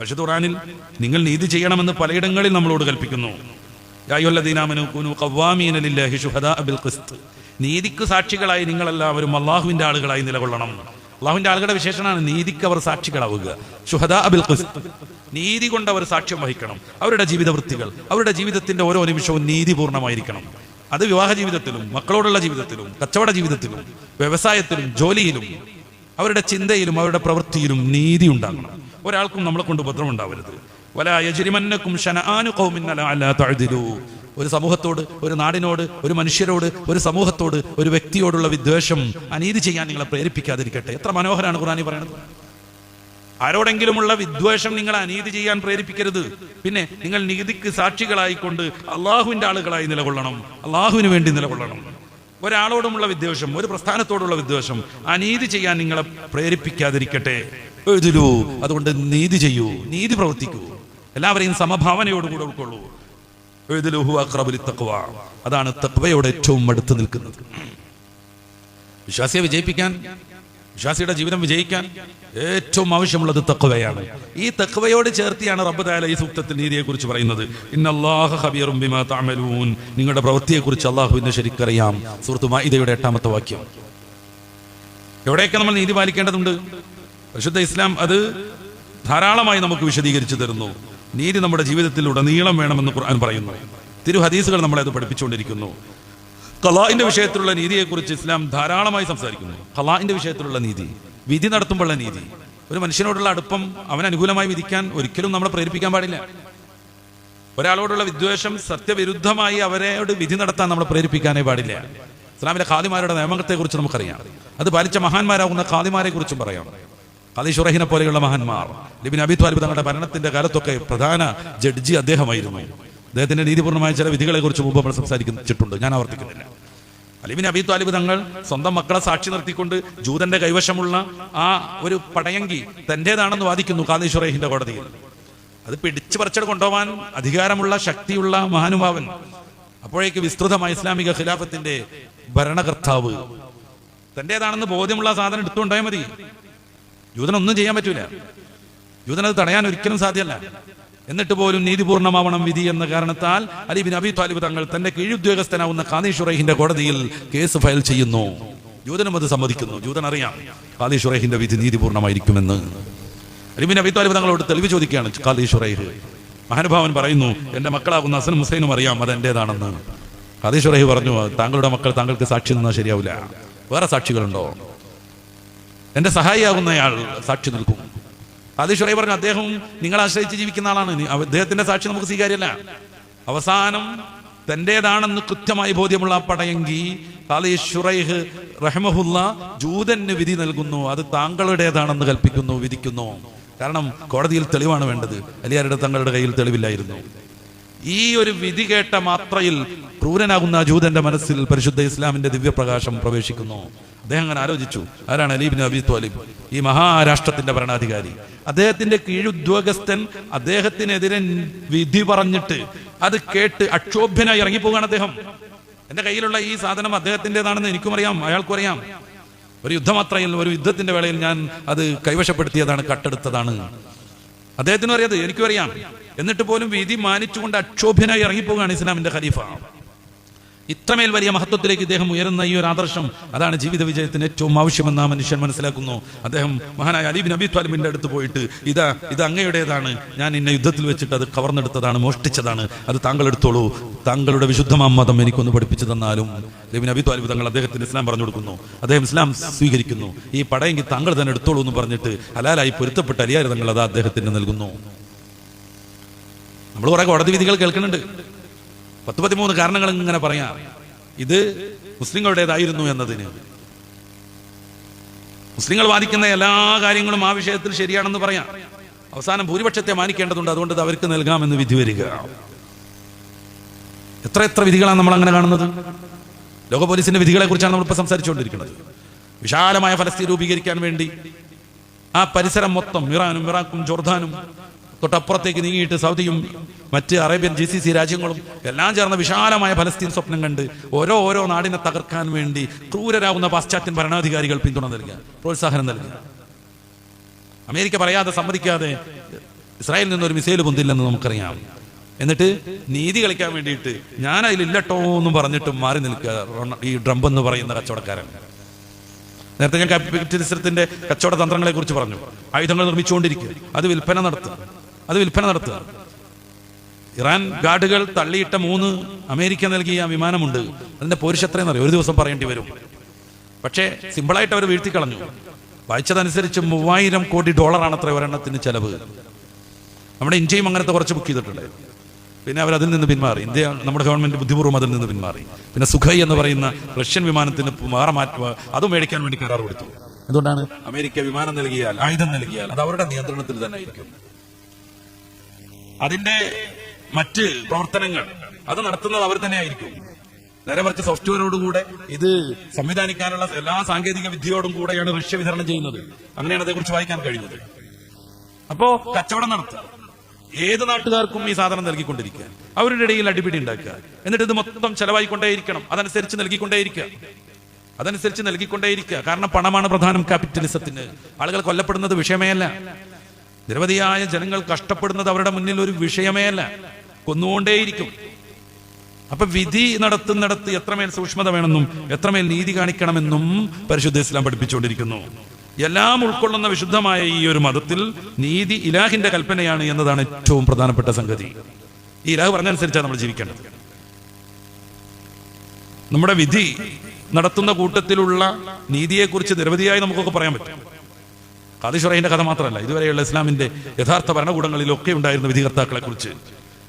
പക്ഷെ ഖുറാനിൽ നിങ്ങൾ നീതി ചെയ്യണമെന്ന് പലയിടങ്ങളിൽ നമ്മളോട് കൽപ്പിക്കുന്നു. നീതിക്ക് സാക്ഷികളായി നിങ്ങളെല്ലാവരും അള്ളാഹുവിന്റെ ആളുകളായി നിലകൊള്ളണം. അള്ളാഹുവിന്റെ ആളുകളുടെ വിശേഷണമാണ് നീതിക്ക് അവർ സാക്ഷികളാവുക. അബിൽ നീതി കൊണ്ട് അവർ സാക്ഷ്യം വഹിക്കണം. അവരുടെ ജീവിത വൃത്തികൾ അവരുടെ ജീവിതത്തിന്റെ ഓരോ നിമിഷവും നീതിപൂർണമായിരിക്കണം അത് വിവാഹ ജീവിതത്തിലും മക്കളോടുള്ള ജീവിതത്തിലും കച്ചവട ജീവിതത്തിലും വ്യവസായത്തിലും ജോലിയിലും അവരുടെ ചിന്തയിലും അവരുടെ പ്രവൃത്തിയിലും നീതി ഉണ്ടാകണം. ഒരാൾക്കും നമ്മളെ കൊണ്ട് ഉപദ്രവം ഉണ്ടാവരുത്. വല യജ്രിമന്നക്കും ശനആനു ഖൗമിൻ അലാ അല്ലാ ഒരു സമൂഹത്തോട് ഒരു നാടിനോട് ഒരു മനുഷ്യരോട് ഒരു സമൂഹത്തോട് ഒരു വ്യക്തിയോടുള്ള വിദ്വേഷം അനീതി ചെയ്യാൻ നിങ്ങളെ പ്രേരിപ്പിക്കാതിരിക്കട്ടെ. എത്ര മനോഹരമാണ് ഖുറാനി പറയുന്നത് ആരോടെങ്കിലുമുള്ള വിദ്വേഷം നിങ്ങളെ അനീതി ചെയ്യാൻ പ്രേരിപ്പിക്കരുത്. പിന്നെ നിങ്ങൾ നീതിക്ക് സാക്ഷികളായിക്കൊണ്ട് അള്ളാഹുവിന്റെ ആളുകളായി നിലകൊള്ളണം. അള്ളാഹുവിന് വേണ്ടി നിലകൊള്ളണം. ഒരാളോടുമുള്ള വിദ്വേഷം ഒരു പ്രസ്ഥാനത്തോടുള്ള വിദ്വേഷം അനീതി ചെയ്യാൻ നിങ്ങളെ പ്രേരിപ്പിക്കാതിരിക്കട്ടെ. എഴുതിലൂ അതുകൊണ്ട് നീതി ചെയ്യൂ. നീതി പ്രവർത്തിക്കൂ. എല്ലാവരെയും സമഭാവനയോടുകൂടെ ഉൾക്കൊള്ളൂ. എഴുതിലുഹു അക്രബുലി തക്വ അതാണ് തക്വയോട് ഏറ്റവും അടുത്ത് നിൽക്കുന്നത്. വിശ്വാസിയെ വിജയിപ്പിക്കാൻ വിശ്വാസിയുടെ ജീവിതം വിജയിക്കാൻ ഏറ്റവും ആവശ്യമുള്ളത് തക്വയാണ് ഈ തക്വയോട് ചേർത്തിയാണ് റബ്ബ് താല ഈ സൂക്തത്തിൽ നീതിയെ കുറിച്ച് പറയുന്നത് ബിമാ നിങ്ങളുടെ പ്രവൃത്തിയെ കുറിച്ച് അള്ളാഹുവിനെ ശരിക്കറിയാം. സുഹൃത്തു മാഇദയുടെ എട്ടാമത്തെ വാക്യം. എവിടെയൊക്കെ നമ്മൾ നീതി പാലിക്കേണ്ടതുണ്ട്? പരിശുദ്ധ ഇസ്ലാം അത് ധാരാളമായി നമുക്ക് വിശദീകരിച്ചു തരുന്നു. നീതി നമ്മുടെ ജീവിതത്തിൽ ഉടനീളം വേണമെന്ന് ഖുർആൻ പറയുന്നു. തിരു ഹദീസുകൾ നമ്മളെ അത് പഠിപ്പിച്ചുകൊണ്ടിരിക്കുന്നു. ഖലാഇന്റെ വിഷയത്തിലുള്ള നീതിയെക്കുറിച്ച് ഇസ്ലാം ധാരാളമായി സംസാരിക്കുന്നു. ഖലാഇന്റെ വിഷയത്തിലുള്ള നീതി വിധി നടത്തുമ്പോഴുള്ള നീതി. ഒരു മനുഷ്യനോടുള്ള അടുപ്പം അവൻ അനുകൂലമായി വിധിക്കാൻ ഒരിക്കലും നമ്മളെ പ്രേരിപ്പിക്കാൻ പാടില്ല. ഒരാളോടുള്ള വിദ്വേഷം സത്യവിരുദ്ധമായി അവരോട് വിധി നടത്താൻ നമ്മളെ പ്രേരിപ്പിക്കാനേ പാടില്ല. ഇസ്ലാമിലെ ഖാദിമാരുടെ നിയമത്തെ കുറിച്ച് നമുക്കറിയാം. അത് പാലിച്ച മഹാന്മാരാകുന്ന ഖാദിമാരെ കുറിച്ചും പറയാം. ഖാദി ഷുറഹിനെ പോലെയുള്ള മഹാന്മാർ. ലിബിൻ അബി തങ്ങളുടെ ഭരണത്തിന്റെ കാലത്തൊക്കെ പ്രധാന ജഡ്ജി അദ്ദേഹമായിരുന്നു. അദ്ദേഹത്തിന്റെ നീതിപൂർണമായ ചില വിധികളെ കുറിച്ച് മുമ്പ് നമ്മൾ സംസാരിച്ചിട്ടുണ്ട്. ഞാൻ ആവർത്തിക്കുന്നില്ല. അലിബിൻ അബി ത്വാലിബ് തങ്ങൾ സ്വന്തം മക്കളെ സാക്ഷി നിർത്തിക്കൊണ്ട് ജൂതന്റെ കൈവശമുള്ള ആ ഒരു പടയങ്കി തന്റേതാണെന്ന് വാദിക്കുന്നു ഖാദി ഷുറഹിന്റെ കോടതിയിൽ. അത് പിടിച്ചു പറിച്ചെടു കൊണ്ടുപോകാൻ അധികാരമുള്ള ശക്തിയുള്ള മഹാനുഭാവൻ. അപ്പോഴേക്ക് വിസ്തൃതമായ ഇസ്ലാമിക ഖിലാഫത്തിന്റെ ഭരണകർത്താവ് തന്റേതാണെന്ന് ബോധ്യമുള്ള സാധനം എടുത്തുകൊണ്ടായാൽ മതി. ജൂതനൊന്നും ചെയ്യാൻ പറ്റൂല. ജൂതനത് തടയാൻ ഒരിക്കലും സാധ്യമല്ല എന്നിട്ട് പോലും നീതിപൂർണമാവണം വിധി എന്ന കാരണത്താൽ അലിബിൻ അബി താലിബ് തങ്ങൾ തന്റെ കീഴുദ്യോഗസ്ഥനാവുന്ന ഖാദി ഷുറൈഹിന്റെ കോടതിയിൽ കേസ് ഫയൽ ചെയ്യുന്നു. ജൂതനും അത് സമ്മതിക്കുന്നു. ജൂതൻ അറിയാം ഖാദി ഷുറൈഹിന്റെ വിധി നീതിപൂർണമായിരിക്കുമെന്ന്. അലിബിൻ അബി താലിബ് തങ്ങളോട് തെളിവ് ചോദിക്കുകയാണ് ഖാദി ഷുറൈഹ്. മഹാനുഭാവൻ പറയുന്നു എന്റെ മക്കളാകുന്ന ഹസൻ ഹുസൈനും അറിയാം അത് എന്റേതാണെന്ന്. ഖാദി ഷുറൈഹ് പറഞ്ഞു താങ്കളുടെ മക്കൾ താങ്കൾക്ക് സാക്ഷി നിന്നാൽ ശരിയാവില്ല വേറെ സാക്ഷികളുണ്ടോ? എന്റെ സഹായിയാകുന്നയാൾ സാക്ഷി നിൽക്കും. ഷുറൈഹ് പറഞ്ഞു അദ്ദേഹം നിങ്ങൾ ആശ്രയിച്ച് ജീവിക്കുന്ന ആളാണ്. അദ്ദേഹത്തിന്റെ സാക്ഷി നമുക്ക് സ്വീകാര്യമല്ല. അവസാനം തന്റേതാണെന്ന് കൃത്യമായി ബോധ്യമുള്ള പടയെങ്കിൽ പടയെങ്കി റഹ്മുല്ല ഷുറൈഹ് റഹ്മഹുല്ല ജൂതന് വിധി നൽകുന്നു. അത് താങ്കളുടേതാണെന്ന് കൽപ്പിക്കുന്നു വിധിക്കുന്നു. കാരണം കോടതിയിൽ തെളിവാണ് വേണ്ടത്. അലിയാരുടെ തങ്ങളുടെ കയ്യിൽ തെളിവില്ലായിരുന്നു. ഈ ഒരു വിധി കേട്ട മാത്രയിൽ ക്രൂരനാകുന്ന ജൂതന്റെ മനസ്സിൽ പരിശുദ്ധ ഇസ്ലാമിന്റെ ദിവ്യപ്രകാശം പ്രവേശിക്കുന്നു. അദ്ദേഹം അങ്ങനെ ആലോചിച്ചു. ആരാണ് അലീബിൻ അബി ത്വാലിബ്? ഈ മഹാരാഷ്ട്രത്തിന്റെ ഭരണാധികാരി. അദ്ദേഹത്തിന്റെ കീഴുദ്യോഗസ്ഥൻ അദ്ദേഹത്തിനെതിരെ വിധി പറഞ്ഞിട്ട് അത് കേട്ട് അക്ഷോഭ്യനായി ഇറങ്ങിപ്പോകാണ് അദ്ദേഹം. എന്റെ കയ്യിലുള്ള ഈ സാധനം അദ്ദേഹത്തിന്റെതാണെന്ന് എനിക്കും അറിയാം അയാൾക്കും അറിയാം. ഒരു യുദ്ധമാത്രയിൽ ഒരു യുദ്ധത്തിന്റെ വേളയിൽ ഞാൻ അത് കൈവശപ്പെടുത്തിയതാണ് കട്ടെടുത്തതാണ്. അദ്ദേഹത്തിനും അറിയാതെ എനിക്കും അറിയാം. എന്നിട്ട് പോലും വിധി മാനിച്ചുകൊണ്ട് അക്ഷോഭ്യനായി ഇറങ്ങിപ്പോവുകയാണ് ഇസ്ലാമിന്റെ ഖലീഫ. ഇത്രമേൽ വലിയ മഹത്വത്തിലേക്ക് ഇദ്ദേഹം ഉയരുന്ന ഈ ഒരു ആദർശം അതാണ് ജീവിത വിജയത്തിന് ഏറ്റവും ആവശ്യമെന്ന് ആ മനുഷ്യൻ മനസ്സിലാക്കുന്നു. അദ്ദേഹം മഹാനായ അലീബിൻ അബി ത്വാലിബിന്റെ അടുത്ത് പോയിട്ട് ഇതാ ഇത് അങ്ങയുടേതാണ്. ഞാൻ ഇന്ന യുദ്ധത്തിൽ വെച്ചിട്ട് അത് കവർന്നെടുത്തതാണ് മോഷ്ടിച്ചതാണ്. അത് താങ്കൾ എടുത്തോളൂ താങ്കളുടെ വിശുദ്ധ മതം എനിക്കൊന്ന് പഠിപ്പിച്ചു തന്നാലും. അലീബിൻ അബി ത്വാലിബ് തങ്ങൾ അദ്ദേഹത്തിന് ഇസ്ലാം പറഞ്ഞു കൊടുക്കുന്നു. അദ്ദേഹം ഇസ്ലാം സ്വീകരിക്കുന്നു. ഈ പടയെങ്കിൽ താങ്കൾ തന്നെ എടുത്തോളൂ എന്ന് പറഞ്ഞിട്ട് ഹലാലായി പൊരുത്തപ്പെട്ട അലിയാർ തങ്ങൾ അത് അദ്ദേഹത്തിന് നൽകുന്നു. നമ്മൾ കുറെ കോടതി വിധികൾ കേൾക്കുന്നുണ്ട്. പത്ത് പതിമൂന്ന് കാരണങ്ങൾ ഇങ്ങനെ പറയാം. ഇത് മുസ്ലിങ്ങളുടേതായിരുന്നു എന്നതിന്. മുസ്ലിങ്ങൾ വാദിക്കുന്ന എല്ലാ കാര്യങ്ങളും ആ വിഷയത്തിൽ ശരിയാണെന്ന് പറയാം. അവസാനം ഭൂരിപക്ഷത്തെ മാനിക്കേണ്ടതുണ്ട്. അതുകൊണ്ട് ഇത് അവർക്ക് നൽകാമെന്ന് വിധി വരിക. എത്ര എത്ര വിധികളാണ് നമ്മൾ അങ്ങനെ കാണുന്നത്? ലോക പോലീസിന്റെ വിധികളെ കുറിച്ചാണ് നമ്മൾ ഇപ്പോൾ സംസാരിച്ചുകൊണ്ടിരിക്കുന്നത്. വിശാലമായ ഫലസ്തീൻ രൂപീകരിക്കാൻ വേണ്ടി ആ പരിസരം മൊത്തം ഇറാനും ഇറാഖും ജോർദാനും തൊട്ടപ്പുറത്തേക്ക് നീങ്ങിയിട്ട് സൗദിയും മറ്റ് അറേബ്യൻ ജി സി സി രാജ്യങ്ങളും എല്ലാം ചേർന്ന വിശാലമായ ഫലസ്തീൻ സ്വപ്നം കണ്ട് ഓരോ ഓരോ നാടിനെ തകർക്കാൻ വേണ്ടി ക്രൂരരാകുന്ന പാശ്ചാത്യൻ ഭരണാധികാരികൾ പിന്തുണ നൽകുക പ്രോത്സാഹനം നൽകുക. അമേരിക്ക പറയാതെ സമ്മതിക്കാതെ ഇസ്രായേലിൽ നിന്നൊരു മിസൈൽ പൊന്തില്ലെന്ന് നമുക്കറിയാം. എന്നിട്ട് നീതി കളിക്കാൻ വേണ്ടിയിട്ട് ഞാൻ അതിലില്ലട്ടോ എന്ന് പറഞ്ഞിട്ട് മാറി നിൽക്കുക ഈ ഡ്രംപ് എന്ന് പറയുന്ന കച്ചവടക്കാരൻ. നേരത്തെ ഞാൻ ക്യാപിറ്റലിസത്തിന്റെ കച്ചവട തന്ത്രങ്ങളെ കുറിച്ച് പറഞ്ഞു. ആയുധങ്ങൾ നിർമ്മിച്ചുകൊണ്ടിരിക്കുക അത് വിൽപ്പന നടത്തുക അത് വിൽപ്പന നടത്തുക. ഇറാൻ ഗാർഡുകൾ തള്ളിയിട്ട മൂന്ന് അമേരിക്ക നൽകിയ വിമാനമുണ്ട്. അതിന്റെ പോരിശ് എത്രയെന്ന് അറിയാം ഒരു ദിവസം പറയേണ്ടി വരും. പക്ഷേ സിമ്പിളായിട്ട് അവർ വീഴ്ത്തി കളഞ്ഞു വായിച്ചതനുസരിച്ച് മൂവായിരം കോടി ഡോളറാണ് അത്ര ഒരെണ്ണത്തിന് ചെലവ്. നമ്മുടെ ഇന്ത്യയും അങ്ങനത്തെ കുറച്ച് ബുക്ക് ചെയ്തിട്ടുണ്ട്. പിന്നെ അവർ അതിൽ നിന്ന് പിന്മാറി. ഇന്ത്യ നമ്മുടെ ഗവൺമെന്റ് ബുദ്ധിപൂർവം അതിൽ നിന്ന് പിന്മാറി. പിന്നെ സുഖൈ എന്ന് പറയുന്ന റഷ്യൻ വിമാനത്തിന് മാറ മാറ്റുക അത് മേടിക്കാൻ വേണ്ടി കരാർ കൊടുത്തു. എന്തുകൊണ്ടാണ്? അമേരിക്ക വിമാനം നൽകിയാൽ ആയുധം നൽകിയാൽ അത് അവരുടെ നിയന്ത്രണത്തിൽ തന്നെ ആയിരിക്കും. അതിന്റെ മറ്റ് പ്രവർത്തനങ്ങൾ അത് നടത്തുന്നത് അവർ തന്നെയായിരിക്കും. നേരെ മറിച്ച് സോഫ്റ്റ്വെയറോടുകൂടെ ഇത് സംവിധാനിക്കാനുള്ള എല്ലാ സാങ്കേതിക വിദ്യയോടും കൂടെയാണ് റഷ്യ വിതരണം ചെയ്യുന്നത്. അങ്ങനെയാണ് അതേക്കുറിച്ച് വായിക്കാൻ കഴിയുന്നത് അപ്പോ കച്ചവടം നടത്തുക. ഏത് നാട്ടുകാർക്കും ഈ സാധനം നൽകിക്കൊണ്ടിരിക്കുക. അവരുടെ ഇടയിൽ അടിപിടി ഉണ്ടാക്കുക. എന്നിട്ട് ഇത് മൊത്തം ചെലവായിക്കൊണ്ടേയിരിക്കണം. അതനുസരിച്ച് നൽകിക്കൊണ്ടേയിരിക്കുക. അതനുസരിച്ച് നൽകിക്കൊണ്ടേയിരിക്കുക. കാരണം പണമാണ് പ്രധാനം ക്യാപിറ്റലിസത്തിന് ആളുകൾ കൊല്ലപ്പെടുന്നത് വിഷയമേ അല്ല നിരവധിയായ ജനങ്ങൾ കഷ്ടപ്പെടുന്നത് അവരുടെ മുന്നിൽ ഒരു വിഷയമേ അല്ല. കൊന്നുകൊണ്ടേയിരിക്കും. അപ്പൊ വിധി നടത്തുന്നിടത്ത് എത്രമേൽ സൂക്ഷ്മത വേണമെന്നും എത്രമേൽ നീതി കാണിക്കണമെന്നും പരിശുദ്ധ ഇസ്ലാം പഠിപ്പിച്ചുകൊണ്ടിരിക്കുന്നു. എല്ലാം ഉൾക്കൊള്ളുന്ന വിശുദ്ധമായ ഈ ഒരു മതത്തിൽ നീതി ഇലാഹിന്റെ കൽപ്പനയാണ് എന്നതാണ് ഏറ്റവും പ്രധാനപ്പെട്ട സംഗതി. ഈ ഇലാഹ് പറഞ്ഞനുസരിച്ചാണ് നമ്മൾ ജീവിക്കേണ്ടത്. നമ്മുടെ വിധി നടത്തുന്ന കൂട്ടത്തിലുള്ള നീതിയെക്കുറിച്ച് നിരവധിയായി നമുക്കൊക്കെ പറയാൻ പറ്റും. ഖാദിഷുറൈന്റെ കഥ മാത്രമല്ല ഇതുവരെയുള്ള ഇസ്ലാമിന്റെ യഥാർത്ഥ ഭരണകൂടങ്ങളിലൊക്കെ ഉണ്ടായിരുന്ന വിധികർത്താക്കളെ കുറിച്ച്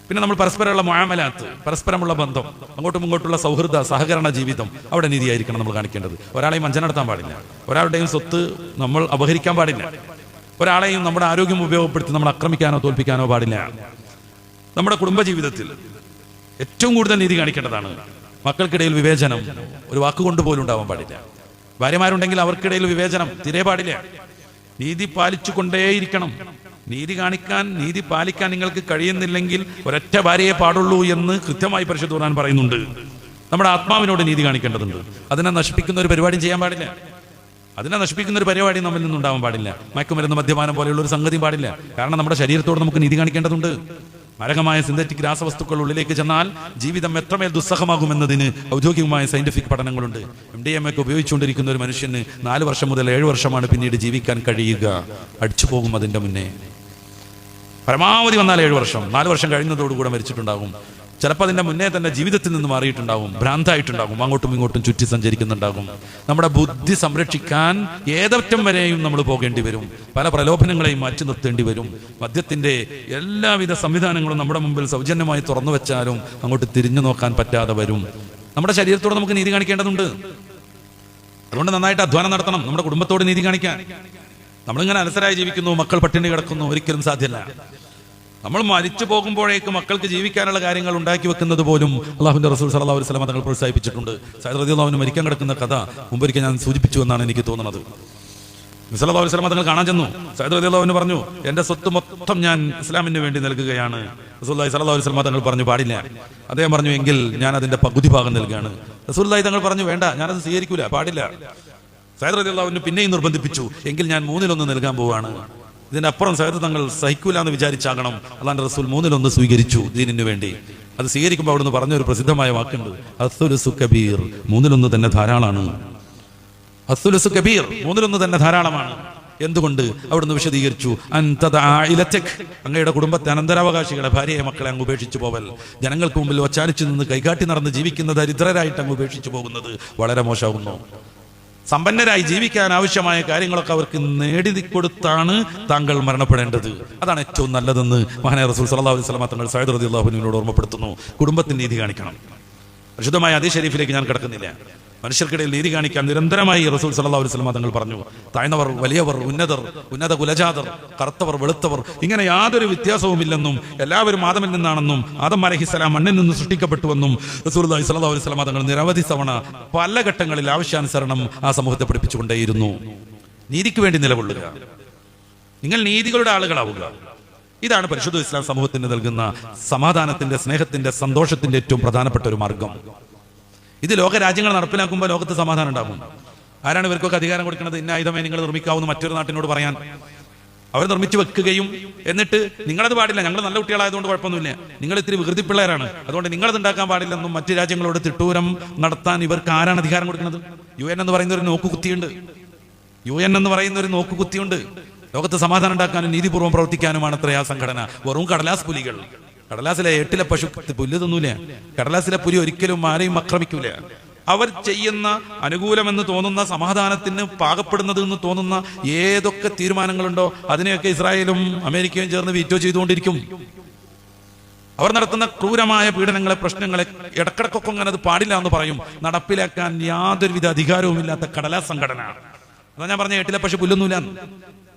പിന്നെ നമ്മൾ പരസ്പരമുള്ള മാമലാത്ത് പരസ്പരമുള്ള ബന്ധം അങ്ങോട്ടും ഇങ്ങോട്ടുള്ള സൗഹൃദ സഹകരണ ജീവിതം അവിടെ നീതിയായിരിക്കണം നമ്മൾ കാണിക്കേണ്ടത്. ഒരാളെയും വഞ്ചന നടത്താൻ പാടില്ല. ഒരാളുടെയും സ്വത്ത് നമ്മൾ അപഹരിക്കാൻ പാടില്ല. ഒരാളെയും നമ്മുടെ ആരോഗ്യം ഉപയോഗപ്പെടുത്തി നമ്മൾ ആക്രമിക്കാനോ തോൽപ്പിക്കാനോ പാടില്ല. നമ്മുടെ കുടുംബജീവിതത്തിൽ ഏറ്റവും കൂടുതൽ നീതി കാണിക്കേണ്ടതാണ് മക്കൾക്കിടയിൽ വിവേചനം ഒരു വാക്കുകൊണ്ട് പോലും ഉണ്ടാവാൻ പാടില്ല. ഭാര്യമാരുണ്ടെങ്കിൽ അവർക്കിടയിൽ വിവേചനം തീരെ പാടില്ല. നീതി പാലിച്ചു കൊണ്ടേയിരിക്കണം നീതി കാണിക്കാൻ നീതി പാലിക്കാൻ നിങ്ങൾക്ക് കഴിയുന്നില്ലെങ്കിൽ ഒരൊറ്റ ഭാര്യയെ പാടുള്ളൂ എന്ന് കൃത്യമായി പരിശുദ്ധ ഖുർആൻ പറയുന്നുണ്ട്. നമ്മുടെ ആത്മാവിനോട് നീതി കാണിക്കേണ്ടതുണ്ട്. അതിനെ നശിപ്പിക്കുന്ന ഒരു പരിപാടിയും ചെയ്യാൻ പാടില്ല. അതിനെ നശിപ്പിക്കുന്ന ഒരു പരിപാടി നമ്മിൽ നിന്നുണ്ടാവാൻ പാടില്ല. മയക്കുമരുന്ന് മദ്യപാനം പോലെയുള്ള ഒരു സംഗതി പാടില്ല. കാരണം നമ്മുടെ ശരീരത്തോട് നമുക്ക് നീതി കാണിക്കേണ്ടതുണ്ട്. മാരകമായ സിന്തറ്റിക് രാസവസ്തുക്കൾ ഉള്ളിലേക്ക് ചെന്നാൽ ജീവിതം എത്രമേൽ ദുസ്സഹമാകുമെന്നതിന് ഔദ്യോഗികമായ സയന്റിഫിക് പഠനങ്ങളുണ്ട്. എം ഡി എം ഒക്കെ ഉപയോഗിച്ചുകൊണ്ടിരിക്കുന്ന ഒരു മനുഷ്യന് നാല് വർഷം മുതൽ ഏഴ് വർഷമാണ് പിന്നീട് ജീവിക്കാൻ കഴിയുക. അടിച്ചു പോകും അതിന്റെ മുന്നേ. പരമാവധി വന്നാൽ ഏഴ് വർഷം. നാല് വർഷം കഴിയുന്നതോടുകൂടെ മരിച്ചിട്ടുണ്ടാകും. ചിലപ്പോൾ അതിന്റെ മുന്നേ തന്നെ ജീവിതത്തിൽ നിന്ന് മാറിയിട്ടുണ്ടാകും ഭ്രാന്തായിട്ടുണ്ടാകും അങ്ങോട്ടും ഇങ്ങോട്ടും ചുറ്റി സഞ്ചരിക്കുന്നുണ്ടാകും. നമ്മുടെ ബുദ്ധി സംരക്ഷിക്കാൻ ഏതറ്റം വരെയും നമ്മൾ പോകേണ്ടി വരും. പല പ്രലോഭനങ്ങളെയും മാറ്റി നിർത്തേണ്ടി വരും. മദ്യത്തിന്റെ എല്ലാവിധ സംവിധാനങ്ങളും നമ്മുടെ മുമ്പിൽ സൗജന്യമായി തുറന്നു വെച്ചാലും അങ്ങോട്ട് തിരിഞ്ഞു നോക്കാൻ പറ്റാതെ വരും. നമ്മുടെ ശരീരത്തോട് നമുക്ക് നീതി കാണിക്കേണ്ടതുണ്ട്. അതുകൊണ്ട് നന്നായിട്ട് അധ്വാനം നടത്തണം. നമ്മുടെ കുടുംബത്തോട് നീതി കാണിക്കാൻ. നമ്മളിങ്ങനെ അലസരായി ജീവിക്കുന്നു മക്കൾ പട്ടിണി കിടക്കുന്നു ഒരിക്കലും സാധ്യമല്ല. നമ്മൾ മരിച്ചു പോകുമ്പോഴേക്കും മക്കൾക്ക് ജീവിക്കാനുള്ള കാര്യങ്ങൾ ഉണ്ടാക്കി വെക്കുന്നത് പോലും അള്ളാഹുന്റെ റസൂൽ സല്ലല്ലാഹു അലൈഹി വസല്ലം തങ്ങൾ പ്രോത്സാഹിപ്പിച്ചിട്ടുണ്ട്. സൈദ് റളിയല്ലാഹുവിന് മരിക്കാൻ കിടക്കുന്ന കഥ മുമ്പൊരിക്കൽ ഞാൻ സൂചിപ്പിച്ചു എന്നാണ് എനിക്ക് തോന്നുന്നത്. സല്ലല്ലാഹു അലൈഹി വസല്ലം തങ്ങൾ കാണാൻ ചെന്നു. സൈദ് റളിയല്ലാഹുവിന് പറഞ്ഞു എന്റെ സ്വത്ത് മൊത്തം ഞാൻ ഇസ്ലാമിന് വേണ്ടി നൽകുകയാണ്. റസൂല്ലായി സല്ലല്ലാഹു അലൈഹി വസല്ലം തങ്ങൾ പറഞ്ഞു പാടില്ല. അദ്ദേഹം പറഞ്ഞു എങ്കിൽ ഞാൻ അതിന്റെ പകുതി ഭാഗം നൽകുകയാണ്. റസൂല്ലായി തങ്ങൾ പറഞ്ഞു വേണ്ട ഞാനത് സ്വീകരിക്കൂല പാടില്ല. സൈദ് റളിയല്ലാഹുവിന് പിന്നെയും നിർബന്ധിപ്പിച്ചു എങ്കിൽ ഞാൻ മൂന്നിലൊന്ന് നൽകാൻ പോവാണ്. ഇതിന്റെ അപ്പുറം സൈദ് തങ്ങൾ സഹിക്കൂല എന്ന് വിചാരിച്ചാകണം. അള്ളാന്റെ റസൂൽ മൂന്നിലൊന്ന് സ്വീകരിച്ചു ദീനിനു വേണ്ടി. അത് സ്വീകരിക്കുമ്പോൾ അവിടുന്ന് പറഞ്ഞ ഒരു പ്രസിദ്ധമായ വാക്കുണ്ട്. അസുലുസു കബീർ. മൂന്നിലൊന്ന് തന്നെ ധാരാളമാണ്. അസുലുസു കബീർ. മൂന്നിലൊന്ന് തന്നെ ധാരാളമാണ്. എന്തുകൊണ്ട്? അവിടുന്ന് വിശദീകരിച്ചു. അങ്ങയുടെ കുടുംബത്തെ അനന്തരാവകാശികളെ ഭാര്യയെ മക്കളെ അങ്ങ് ഉപേക്ഷിച്ചു പോവൽ. ജനങ്ങൾക്ക് മുമ്പിൽ ഒച്ചാനിച്ചു നിന്ന് കൈകാട്ടി നടന്ന് ജീവിക്കുന്ന ദരിദ്രരായിട്ട് അങ്ങ് ഉപേക്ഷിച്ചു പോകുന്നത് വളരെ മോശമാകുന്നു. സമ്പന്നരായി ജീവിക്കാൻ ആവശ്യമായ കാര്യങ്ങളൊക്കെ അവർക്ക് നേടി കൊടുത്താണ് താങ്കൾ മരണപ്പെടേണ്ടത്. അതാണ് ഏറ്റവും നല്ലതെന്ന് മഹാനായ റസൂൽ സല്ലാ അലൈഹി സ്വലാം തങ്ങൾ സയ്യിദ് റളിയല്ലാഹു അൻഹുവിനോട് ഓർമ്മപ്പെടുത്തുന്നു. കുടുംബത്തിന് നീതി കാണിക്കണം. പരിശുദ്ധമായ അതേ ഷരീഫിലേക്ക് ഞാൻ കിടക്കുന്നില്ല. മനുഷ്യർക്കിടയിൽ നീതി കാണിക്കാൻ നിരന്തരമായി റസൂൽ സല്ലാ അലൈഹി വസല്ലം തങ്ങൾ പറഞ്ഞു. താഴ്ന്നവർ വലിയവർ ഉന്നതർ ഉന്നത കുലജാതർ കറുത്തവർ വെളുത്തവർ ഇങ്ങനെ യാതൊരു വ്യത്യാസവുമില്ലെന്നും എല്ലാവരും ആദമിൽ നിന്നാണെന്നും ആദം അലഹിസ്സലാം മണ്ണിൽ നിന്ന് സൃഷ്ടിക്കപ്പെട്ടുവെന്നും റസൂൽ സല്ലല്ലാഹു അലൈഹി വസല്ലം തങ്ങൾ നിരവധി തവണ പല ഘട്ടങ്ങളിൽ ആവശ്യാനുസരണം ആ സമൂഹത്തെ പഠിപ്പിച്ചുകൊണ്ടേയിരുന്നു. നീതിക്ക് വേണ്ടി നിലകൊള്ളുക. നിങ്ങൾ നീതികളുടെ ആളുകളാവുക. ഇതാണ് പരിശുദ്ധ ഇസ്ലാം സമൂഹത്തിന് നൽകുന്ന സമാധാനത്തിന്റെ സ്നേഹത്തിന്റെ സന്തോഷത്തിന്റെ ഏറ്റവും പ്രധാനപ്പെട്ട ഒരു മാർഗം. ഇത് ലോക രാജ്യങ്ങൾ നടപ്പിലാക്കുമ്പോൾ ലോകത്ത് സമാധാനം ഉണ്ടാകും. ആരാണ് ഇവർക്കൊക്കെ അധികാരം കൊടുക്കുന്നത്? ഇന്ന ആയുധമേ നിങ്ങൾ നിർമ്മിക്കാവുന്ന മറ്റൊരു നാട്ടിനോട് പറയാൻ. അവർ നിർമ്മിച്ചു വെക്കുകയും എന്നിട്ട് നിങ്ങളത് പാടില്ല. ഞങ്ങൾ നല്ല കുട്ടികളായതുകൊണ്ട് കുഴപ്പമൊന്നുമില്ല. നിങ്ങൾ ഇത്തിരി വികൃതി പിള്ളേരാണ് അതുകൊണ്ട് നിങ്ങളത് ഉണ്ടാക്കാൻ പാടില്ലെന്നും മറ്റു രാജ്യങ്ങളോട് തിട്ടൂരം നടത്താൻ ഇവർക്ക് ആരാണ് അധികാരം കൊടുക്കുന്നത്? യു എൻ എന്ന് പറയുന്ന ഒരു നോക്കുകുത്തിയുണ്ട്. യു എൻ എന്ന് പറയുന്ന ഒരു നോക്കുകുത്തിയുണ്ട്. ലോകത്ത് സമാധാനം ഉണ്ടാക്കാനും നീതിപൂർവം പ്രവർത്തിക്കാനുമാണ് അത്ര ആ സംഘടന. വെറും കടലാസ് പുലികൾ. കടലാസിലെ എട്ടിലെ പശു പുല്ല് തിന്നൂല. കടലാസിലെ പുലി ഒരിക്കലും ആരെയും ആക്രമിക്കൂല. അവർ ചെയ്യുന്ന അനുകൂലമെന്ന് തോന്നുന്ന സമാധാനത്തിന് പാകപ്പെടുന്നത് എന്ന് തോന്നുന്ന ഏതൊക്കെ തീരുമാനങ്ങളുണ്ടോ അതിനെയൊക്കെ ഇസ്രായേലും അമേരിക്കയും ചേർന്ന് വീറ്റോ ചെയ്തുകൊണ്ടിരിക്കും. അവർ നടത്തുന്ന ക്രൂരമായ പീഡനങ്ങളെ പ്രശ്നങ്ങളെ ഇടക്കിടക്കൊക്കെ അങ്ങനെ അത് പാടില്ല എന്ന് പറയും. നടപ്പിലാക്കാൻ യാതൊരുവിധ അധികാരവുമില്ലാത്ത കടലാ സംഘടന. അതാ ഞാൻ പറഞ്ഞ എട്ടിലെ പക്ഷെ പുല്ലൊന്നുമില്ല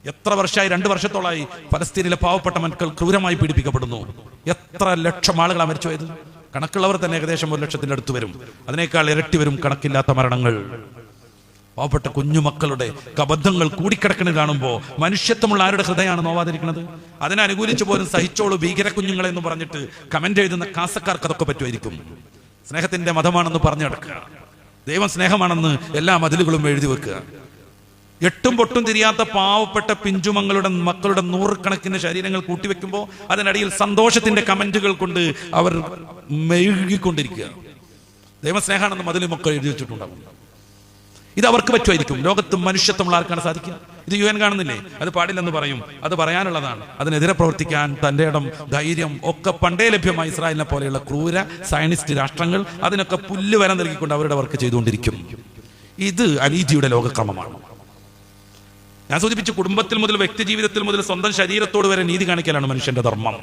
എത്ര വർഷമായി രണ്ട് വർഷത്തോളമായി പലസ്തീനിലെ പാവപ്പെട്ട മക്കൾ ക്രൂരമായി പീഡിപ്പിക്കപ്പെടുന്നു. എത്ര ലക്ഷം ആളുകളാണ് മരിച്ചുപോയത്? കണക്കുള്ളവർ തന്നെ ഏകദേശം ഒരു ലക്ഷത്തിന്റെ അടുത്ത് വരും. അതിനേക്കാൾ ഇരട്ടി വരും കണക്കില്ലാത്ത മരണങ്ങൾ. പാവപ്പെട്ട കുഞ്ഞുമക്കളുടെ കബദ്ധങ്ങൾ കൂടിക്കിടക്കുന്നത് കാണുമ്പോൾ മനുഷ്യത്വമുള്ള ആരുടെ ഹൃദയമാണ് നോവാതിരിക്കുന്നത്? അതിനെ അനുകൂലിച്ചു പോലും സഹിച്ചോളൂ ഭീകര കുഞ്ഞുങ്ങളെ എന്ന് പറഞ്ഞിട്ട് കമന്റ് എഴുതുന്ന കാസക്കാർക്ക് അതൊക്കെ പറ്റുമായിരിക്കും. സ്നേഹത്തിന്റെ മതമാണെന്ന് പറഞ്ഞു നടക്കുക. ദൈവം സ്നേഹമാണെന്ന് എല്ലാ മതിലുകളും എഴുതി വെക്കുക. എട്ടും പൊട്ടും തിരിയാത്ത പാവപ്പെട്ട പിഞ്ചുമങ്ങളുടെ മക്കളുടെ നൂറുകണക്കിന് ശരീരങ്ങൾ കൂട്ടിവെക്കുമ്പോൾ അതിനിടയിൽ സന്തോഷത്തിന്റെ കമന്റുകൾ കൊണ്ട് അവർ മെഴുകിക്കൊണ്ടിരിക്കുക. ദൈവസ്നേഹാണെന്ന് മതിലും മക്കൾ എഴുതി വെച്ചിട്ടുണ്ടാവും. ഇത് അവർക്ക് പറ്റുമായിരിക്കും. ലോകത്ത് മനുഷ്യത്വമുള്ള ആർക്കാണ് സാധിക്കുക? ഇത് യു എൻ കാണുന്നില്ലേ? അത് പാടില്ലെന്ന് പറയും. അത് പറയാനുള്ളതാണ്. അതിനെതിരെ പ്രവർത്തിക്കാൻ തന്റെ ഇടം ധൈര്യം ഒക്കെ പണ്ടേ ലഭ്യമായ ഇസ്രായേലിനെ പോലെയുള്ള ക്രൂര സയനിസ്റ്റ് രാഷ്ട്രങ്ങൾ അതിനൊക്കെ പുല്ല് വരം നൽകിക്കൊണ്ട് അവരുടെ വർക്ക് ചെയ്തുകൊണ്ടിരിക്കും. ഇത് അനീതിയുടെ ലോകക്രമമാണ്. ഞാൻ സൂചിപ്പിച്ചു കുടുംബത്തിൽ മുതൽ വ്യക്തി ജീവിതത്തിൽ മുതൽ സ്വന്തം ശരീരത്തോട് വരെ നീതി കാണിക്കലാണ് മനുഷ്യന്റെ ധർമ്മം.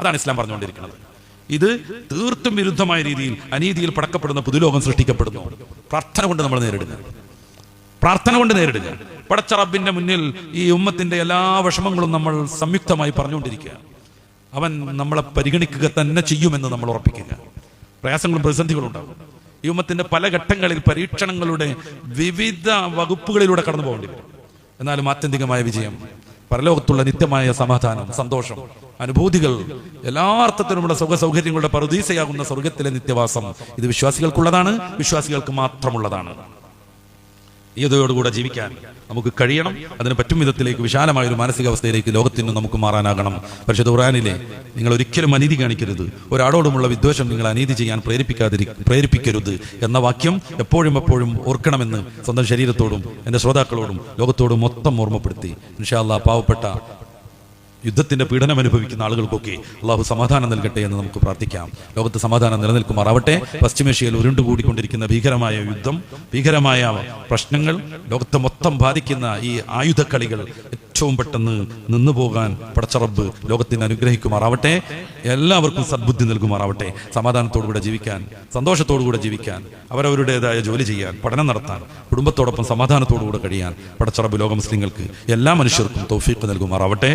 അതാണ് ഇസ്ലാം പറഞ്ഞുകൊണ്ടിരിക്കുന്നത്. ഇത് തീർത്തും വിരുദ്ധമായ രീതിയിൽ അനീതിയിൽ പടക്കപ്പെടുന്ന പുതുലോകം സൃഷ്ടിക്കപ്പെടുന്നു. പ്രാർത്ഥന കൊണ്ട് നമ്മൾ നേരിടുക പ്രാർത്ഥന കൊണ്ട് നേരിടുക പടച്ച റബ്ബിന്റെ മുന്നിൽ ഈ ഉമ്മത്തിന്റെ എല്ലാ വിഷമങ്ങളും നമ്മൾ സംയുക്തമായി പറഞ്ഞുകൊണ്ടിരിക്കുക. അവൻ നമ്മളെ പരിഗണിക്കുക തന്നെ ചെയ്യുമെന്ന് നമ്മൾ ഉറപ്പിക്കുക. പ്രയാസങ്ങളും പ്രതിസന്ധികളും ഉണ്ടാകും ഈ ഉമ്മത്തിന്റെ പല ഘട്ടങ്ങളിൽ പരീക്ഷണങ്ങളുടെ വിവിധ വകുപ്പുകളിലൂടെ കടന്നു പോകേണ്ടി വരും. എന്നാലും ആത്യന്തികമായ വിജയം. പരലോകത്തുള്ള നിത്യമായ സമാധാനം സന്തോഷം അനുഭൂതികൾ എല്ലാ അർത്ഥത്തിലുമുള്ള സുഖ സൗകര്യങ്ങളുടെ പറുദീസയാകുന്ന സ്വർഗത്തിലെ നിത്യവാസം ഇത് വിശ്വാസികൾക്കുള്ളതാണ് വിശ്വാസികൾക്ക് മാത്രമുള്ളതാണ്. ഈയതയോടുകൂടെ ജീവിക്കാൻ നമുക്ക് കഴിയണം. അതിന് പറ്റും വിധത്തിലേക്ക് വിശാലമായ ഒരു മാനസികാവസ്ഥയിലേക്ക് ലോകത്തിന് നമുക്ക് മാറാനാകണം. പരിശുദ്ധ ഖുറാനിലെ നിങ്ങൾ ഒരിക്കലും അനീതി കാണിക്കരുത്. ഒരാളോടുമുള്ള വിദ്വേഷം നിങ്ങൾ അനീതി ചെയ്യാൻ പ്രേരിപ്പിക്കാതിരി പ്രേരിപ്പിക്കരുത് എന്ന വാക്യം എപ്പോഴും എപ്പോഴും ഓർക്കണമെന്ന് സ്വന്തം ശരീരത്തോടും എന്റെ ശ്രോതാക്കളോടും ലോകത്തോടും മൊത്തം ഓർമ്മപ്പെടുത്തി. ഇൻഷാല്ല പാവപ്പെട്ട യുദ്ധത്തിന്റെ പീഡനം അനുഭവിക്കുന്ന ആളുകൾക്കൊക്കെ അള്ളാഹു സമാധാനം നൽകട്ടെ എന്ന് നമുക്ക് പ്രാർത്ഥിക്കാം. ലോകത്ത് സമാധാനം നിലനിൽക്കുമാറാവട്ടെ. പശ്ചിമേഷ്യയിൽ ഉരുണ്ടുകൂടിക്കൊണ്ടിരിക്കുന്ന ഭീകരമായ യുദ്ധം ഭീകരമായ പ്രശ്നങ്ങൾ ലോകത്തെ മൊത്തം ബാധിക്കുന്ന ഈ ആയുധക്കളികൾ ഏറ്റവും പെട്ടെന്ന് നിന്നു പോകാൻ പടച്ചറബ് ലോകത്തിന് അനുഗ്രഹിക്കുമാറാവട്ടെ. എല്ലാവർക്കും സദ്ബുദ്ധി നൽകുമാറാവട്ടെ. സമാധാനത്തോടുകൂടെ ജീവിക്കാൻ സന്തോഷത്തോടുകൂടെ ജീവിക്കാൻ അവരവരുടേതായ ജോലി ചെയ്യാൻ പഠനം നടത്താൻ കുടുംബത്തോടൊപ്പം സമാധാനത്തോടുകൂടെ കഴിയാൻ പടച്ചറബ് ലോക മുസ്ലിങ്ങൾക്ക് എല്ലാ മനുഷ്യർക്കും തൗഫീഖ് നൽകുമാറാവട്ടെ.